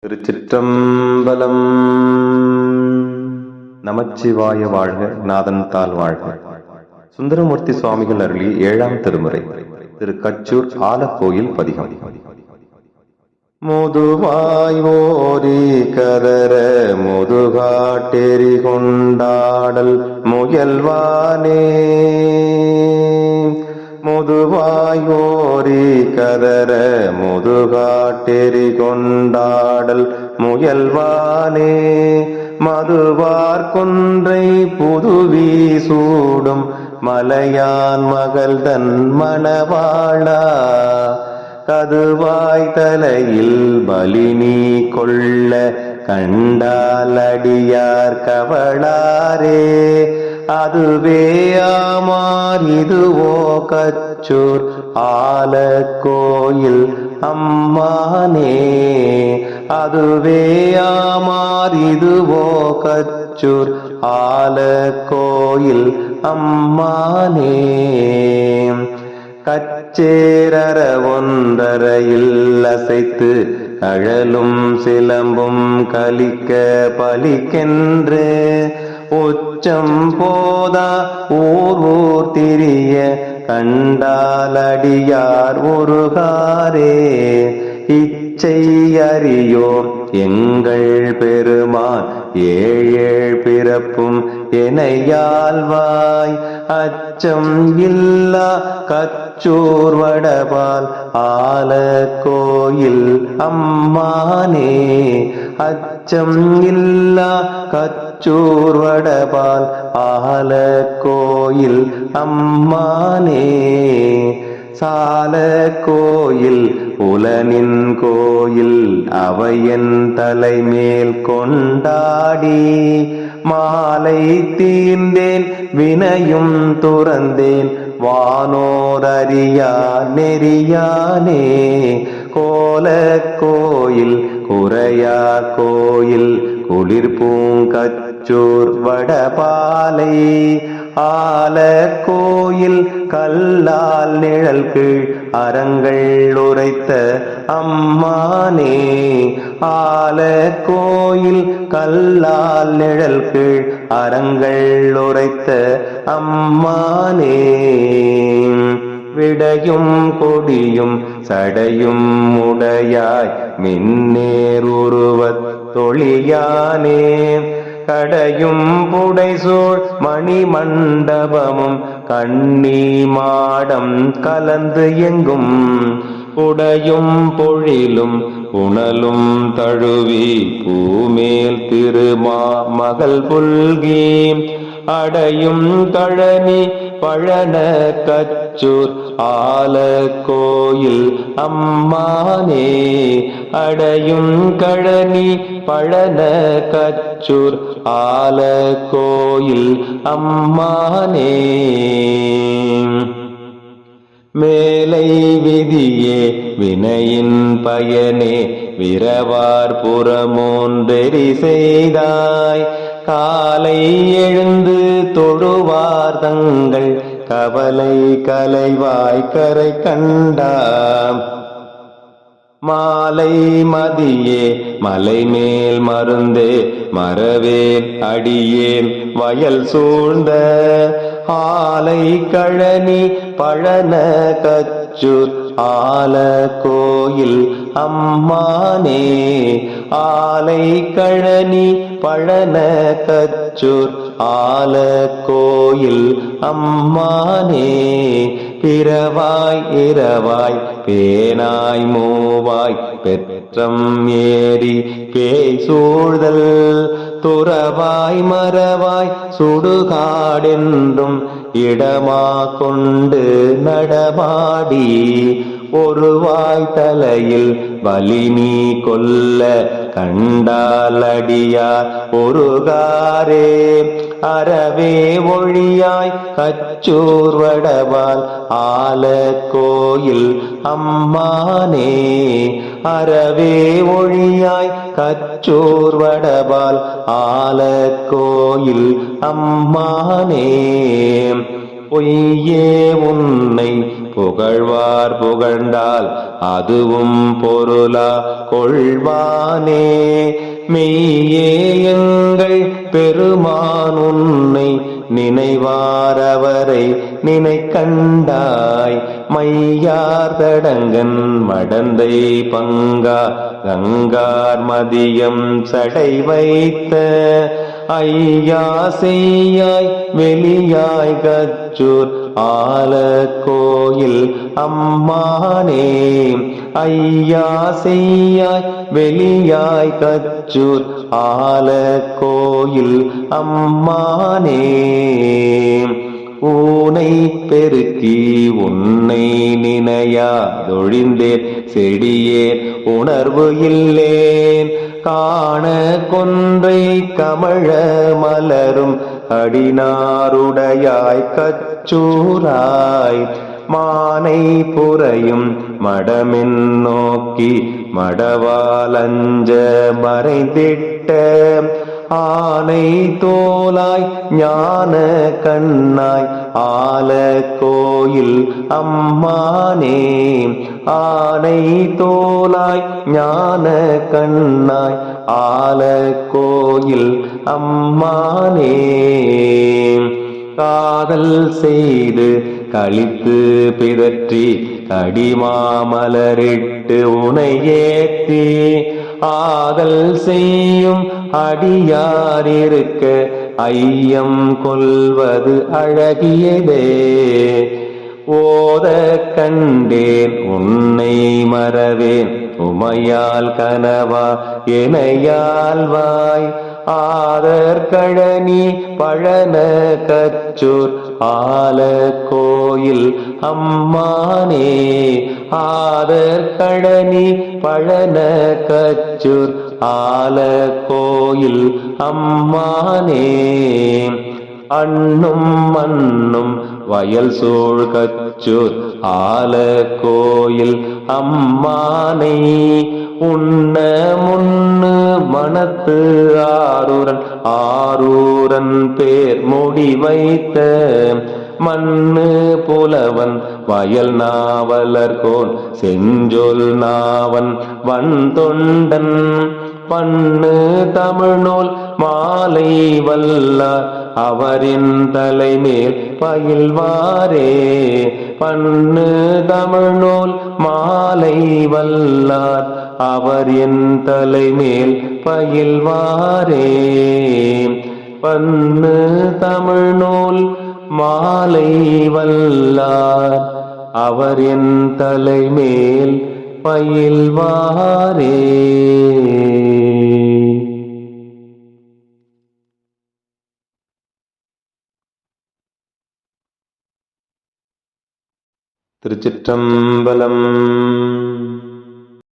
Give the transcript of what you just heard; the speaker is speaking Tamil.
திருச்சிற்றம்பலம். நமச்சிவாய வாழ்க நாதன் தாள் வாழ்க. சுந்தரமூர்த்தி சுவாமிகள் அருளி ஏழாம் திருமுறை திரு கச்சூர் ஆலக்கோயில் பதிகம். முதுவாய் ஓரி கதற முதுகாட்டெறி கொண்டாடல் முயல்வானே. முதுவாயோரி கதற முதுகாட்டெறி கொண்டாடல் முயல்வானே. மதுவார் கொன்றை புதுவி சூடும் மலையான் மகள் தன் மணவாளா. கதுவாய் தலையில் பலினி கொள்ள கண்டால் அடியார் கவளாரே. அதுவே ஆமார் இதுவோ கச்சூர். ஆல கோயில் அம்மானே அதுவே ஆமார் இதுவோ கச்சூர். ஆல கோயில் அம்மானே கச்சேரர ஒன்றரையில் அசைத்து அழலும் சிலம்பும் கலிக்க பலிக்கென்று உச்சம் போதா ஊர் ஊர் திரிய கண்டாலடியார் ஒரு காரே இச்சை அறியோம் எங்கள் பெருமான் ஏழேழ் பிறப்பும் எனையாழ்வாய் அச்சம் இல்லா கச்சூர் வடபால் ஆல கோயில் அம்மானே. அச்சம் இல்லா கச்சூர் வடபால் ஆல கோயில் அம்மானே. சால கோயில் புலனின் கோயில் அவையன் தலைமேல் கொண்டாடி மாலை தீர்ந்தேன் வினையும் துறந்தேன் வானோர் அறியா நெறியானே. கோல கோயில் குறையா கோயில் குளிர் பூங்கச்சூர் வடபாலை ஆல கோயில் கல்லால் நிழல் கீழ் அறங்கள் உரைத்த அம்மானே ஆல கோயில் கல்லால் நிழல் கீழ் அறங்கள் உரைத்த அம்மானே. விடையும் கொடியும் சடையும் உடையாய் மின்னேர் உருவத் தொழியானே. கடையும் புடைசூழ் மணி மண்டபமும் கண்ணி மாடம் கலந்து எங்கும் உடையும் பொழிலும் புனலும் தழுவி பூமேல் திருமா மகள் புல்கி அடையும் தழனி பழன கச்சூர் ஆல கோயில் அம்மானே. அடையும் கழனி பழன கச்சூர் ஆல கோயில் அம்மானே. மேலை விதியே வினையின் பயனே விரவார் புறமோன்றெறி செய்தாய். காலை எழுந்து தொழுவார் தங்கள் கவலை கலைவாய் கரை கண்டாம். மாலை மதியே மலை மேல் மருந்தே மரவேல் அடியேன் வயல் சூழ்ந்த ஆலை பழன கச்சூர் ஆல கோயில் அம்மானே. ஆலை கழனி பழன கச்சூர் ஆல கோயில் அம்மானே. பிறவாய் இரவாய் பேனாய் மூவாய் பெற்றம் ஏறி பேய் சூழ்தல். துறவாய் மறவாய் சுடுகாடென்றும் இடமா கொண்டு நடமாடி ஒருவாய் தலையில் நீ கொல்ல கண்டாலடியார் ஒருகாரே அறவே ஒழியாய் கச்சூர் வடவால் ஆல கோயில் அம்மானே அறவே ஒழியாய் கச்சூர் வடபால் ஆல கோயில் அம்மானே பொய்யே உன்னை புகழ்வார் புகழ்ந்தால் அதுவும் பொருளா? கொள்வானே மெய்யே எங்கள் பெருமான் உன்னை நினைவாரவரை நினை கண்டாய் மையார் தடங்கன் மடந்தை பங்கா கங்கார் மதியம் சடை வைத்த ஐயா செய்யாய் வெளியாய் கச்சூர் ஆல கோயில் அம்மானே. ஐயா செய்யாய் வெளியாய் கச்சூர் ஆல கோயில் அம்மானே. ஊனை பெருக்கி உன்னை நினையாதொழிந்தேன். செடியேன் உணர்வு இல்லேன். காண கொன்றை கமழ மலரும் அடினாருடையாய் கச்சூராய். மானை புறையும் மடமென் நோக்கி மடவாலஞ்ச மறைந்திட்ட ஆனை தோலாய் ஞான கண்ணாய் ஆல கோயில் அம்மானே. ஆனை தோலாய் ஞான கண்ணாய் ஆல கோயில் அம்மானே. காதல் செய்து கழித்து பிதற்றி கடிமாமலரிட்டு உனை ஏத்தி ஆதல் செய்யும் அடியாரிருக்க ஐயம் கொள்வது அழகியதே. ஓத கண்டேன் உன்னை மறவேன். உமையால் கனவா எனையால்வாய் ஆதர் கழனி பழன கச்சூர். ஆல கோயில் அம்மானே. ஆதர்கழனி பழன கச்சூர். ஆல கோயில் அம்மானே. அண்ணும் மண்ணும் வயல் சூழ் கச்சூர் ஆல கோயில் அம்மானை. உண்ண முன்னு மனத்து ஆரூரன் ஆரூரன் பேர் முடி வைத்த மண்ணு புலவன் வயல் நாவலர்கோன் செஞ்சொல் நாவன் வன் தொண்டன் பண்ணு தமிழ்நூல் மாலை வல்லார் அவரின் தலைமேல் பயில்வாரே. பண்ணு தமிழ்நூல் மாலை வல்லார் அவரின் தலைமேல் பயில்வாரே. பண்ணு தமிழ்நூல் மாலை வல்லார் அவரின் என் தலைமேல் பயில்வாரே திருச்சிற்றம்பலம்